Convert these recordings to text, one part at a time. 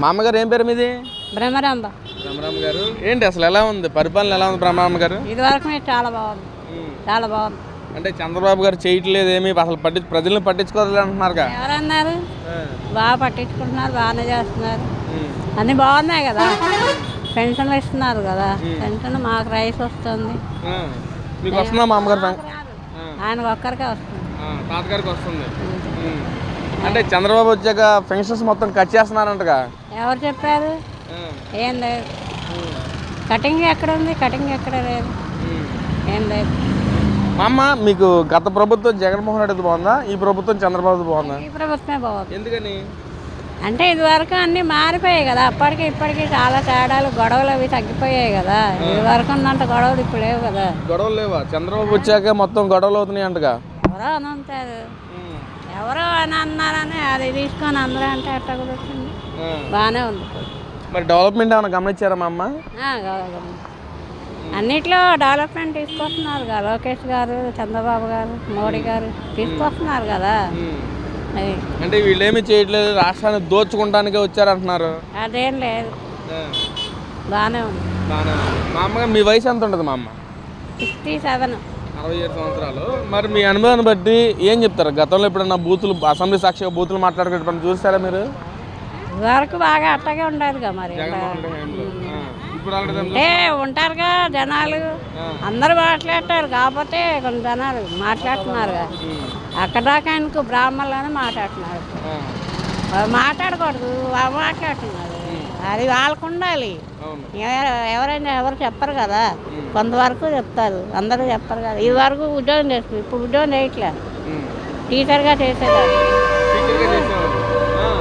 మా అమ్మగారు ఏం పేరు మీది? భ్రమరాంబ. బ్రహ్మరామ గారు. ఏంటి అసలు ఎలా ఉంది? పరిపాలన ఎలా ఉంది బ్రహ్మరామ గారు? ఇది వరకు చాలా బాగుంది. చాలా బాగుంది. అంటే చంద్రబాబు గారు చేయట్లేదు ఏమి అసలు పట్టి ప్రజల్ని పట్టించుకోవాలి అంటున్నారుగా ఎవరన్నారు? బాగా పట్టించుకుంటున్నారు బాగానే చేస్తున్నారు. అన్నీ బాగున్నాయి కదా. పెన్షన్లు ఇస్తున్నారు కదా. పెన్షన్ మాకు రైస్ వస్తుంది. మీకు వస్తుందా మా అమ్మగారు ఆయనకు ఒక్కరికే వస్తుంది. తాతగారికి వస్తుంది. అంటే చంద్రబాబు వచ్చాక పెన్షన్స్ మొత్తం కట్ చేస్తున్నారంటగా. ఎవరు చెప్పారు? ఏం లేదు. కటింగ్ ఎక్కడ ఉంది? కటింగ్ ఎక్కడ లేదు. ఏం లేదు. అమ్మ మీకు గత ప్రభుత్వం జగన్మోహన్ రెడ్డి బాగుందా? ఈ ప్రభుత్వం చంద్రబాబు బాగుందా? ఈ ప్రభుత్వమే బాగుంది. ఎందుకని? అంటే ఇది వరకు అన్నీ మారిపోయాయి కదా. అప్పటికి ఇప్పటికి చాలా తేడాలు గొడవలు అవి తగ్గిపోయాయి కదా. ఇది వరకు ఉన్నంత గొడవలు ఇప్పుడు లేవు కదా. గొడవలు లేవా? చంద్రబాబు వచ్చాక మొత్తం గొడవలు అవుతున్నాయి అంటగా ఎవరో అని ఎవరో అని అన్నారని అది తీసుకొని అందరూ అంటే ఎట్ట కుదురుతుంది. బాగానే ఉంది. మరి డెవలప్మెంట్ ఏమైనా గమనించారా మా అమ్మ. అన్నిట్లో డెవలప్మెంట్ తీసుకొస్తున్నారు కదా లోకేష్ గారు చంద్రబాబు గారు మోడీ గారు తీసుకొస్తున్నారు కదా. అంటే వీళ్ళు ఏమీ చేయట్లేదు రాష్ట్రాన్ని దోచుకుంటానికే వచ్చారంటున్నారు. అదేం లేదు. బాగానే ఉంది. బాగానే ఉంది. మా అమ్మగారు మీ వయసు ఎంత ఉంటుంది మా అమ్మ? Sixty seven. అరవై ఏడు సంవత్సరాలు. మరి మీ అనుభవాన్ని బట్టి ఏం చెప్తారు? గతంలో ఎప్పుడన్నా బూతులు అసెంబ్లీ సాక్షిగా బూతులు మాట్లాడుకుంటే చూసారా మీరు? వరకు బాగా అట్టగే ఉండేదిగా మరి. అంటే ఉంటారుగా జనాలు. అందరూ మాట్లాడతారు. కాకపోతే కొన్ని జనాలు మాట్లాడుతున్నారుగా. అక్కడ దాకా ఆయనకు బ్రాహ్మణులోనే మాట్లాడుతున్నారు. మాట్లాడకూడదు. మాట్లాడుతున్నారు అది వాళ్ళకు ఉండాలి. ఎవరైనా ఎవరు చెప్పరు కదా. కొంతవరకు చెప్తారు. అందరూ చెప్పరు కదా. ఇది వరకు ఉద్యోగం చేస్తుంది ఇప్పుడు ఉద్యోగం చేయట్లే. టీచర్గా చేసేదాన్ని.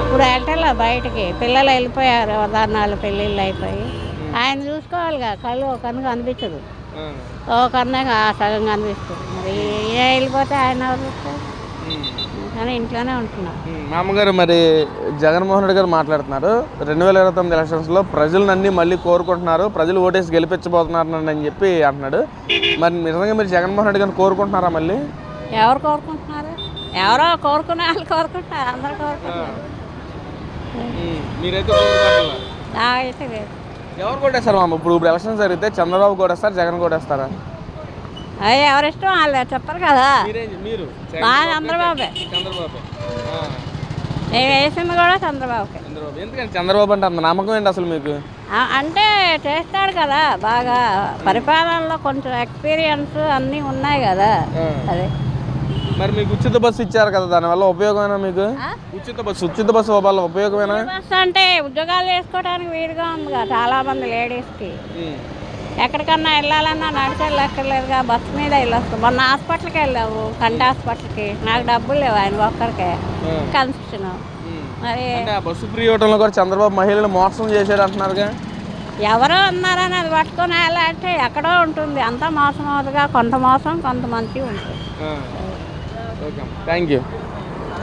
ఇప్పుడు వెళ్ళటంలా బయటికి. పిల్లలు వెళ్ళిపోయారు. ఉదాహరణలు పెళ్ళిళ్ళు అయిపోయి. ఆయన చూసుకోవాలిగా. కళ్ళు ఒక కన్ను కనిపించదు. ఆ. ఒక కన్ను సగం కనిపిస్తుంది. మరి ఏ వెళ్ళిపోతే ఆయన ఎవరు ఇంట్లోనే ఉంటున్నారు ఉమ్, మా అమ్మగారు మరి జగన్మోహన్ రెడ్డి గారు మాట్లాడుతున్నారు. రెండు వేల ఇరవై తొమ్మిది ఎలక్షన్స్లో ప్రజలన్నీ మళ్ళీ కోరుకుంటున్నారు. ప్రజలు ఓటేసి గెలిపించబోతున్నారు అని చెప్పి అంటున్నాడు. మరి నిజంగా మీరు జగన్మోహన్ రెడ్డి గారిని కోరుకుంటున్నారా మళ్ళీ? ఎవరు కోరుకుంటున్నారు? ఎవరో కోరుకునే వాళ్ళు కోరుకుంటారు అందరు కోరుకుంటారు మీరైతే నాకైతే లేదు. ఎవరు కొట్టేస్తారు మామ? ఇప్పుడు ఇప్పుడు ఎలక్షన్ జరిగితే చంద్రబాబు కొట్టేస్తారు? జగన్ కొట్టేస్తారా? అది ఎవరిష్టం వాళ్ళు చెప్పరు కదా. మా చంద్రబాబే నేను వేసింది కూడా చంద్రబాబుకే. చంద్రబాబు. ఎందుకంటే చంద్రబాబు అంటే అంత నమ్మకం ఏంటి అసలు మీకు? అంటే చేస్తాడు కదా బాగా. పరిపాలనలో కొంచెం ఎక్స్పీరియన్స్ అన్నీ ఉన్నాయి కదా. అదే. మరి మీకు ఉచిత బస్సు ఇచ్చారు కదా దానివల్ల ఉపయోగమేనా మీకు? ఉచిత బస్సు ఉచిత బస్సు వల్ల ఉపయోగమేనా? బస్ అంటే ఉద్యోగాలు చేసుకోవడానికి వీలుగా ఉందిగా చాలా మంది లేడీస్కి. ఎక్కడికన్నా వెళ్ళాలన్నా నడిచి వెళ్ళక్కర్లేదుగా. బస్సు మీద వెళ్ళొస్తాం. మొన్న హాస్పిటల్కి వెళ్ళాము కంటి హాస్పిటల్కి. నాకు డబ్బులు లేవు ఆయన ఒక్కరికే. కన్స్ట్రక్షన్ మరి బస్సు ఫ్రీ ఇవ్వడంలో కూడా చంద్రబాబు మహిళలు మోసం చేశాడు అంటున్నారుగా ఎవరో ఉన్నారని అది పట్టుకొని వెళ్ళాలంటే ఎక్కడో ఉంటుంది. అంతా మోసం అవుతుందిగా కొంత మోసం కొంత మంచి ఉంటుంది. Thank you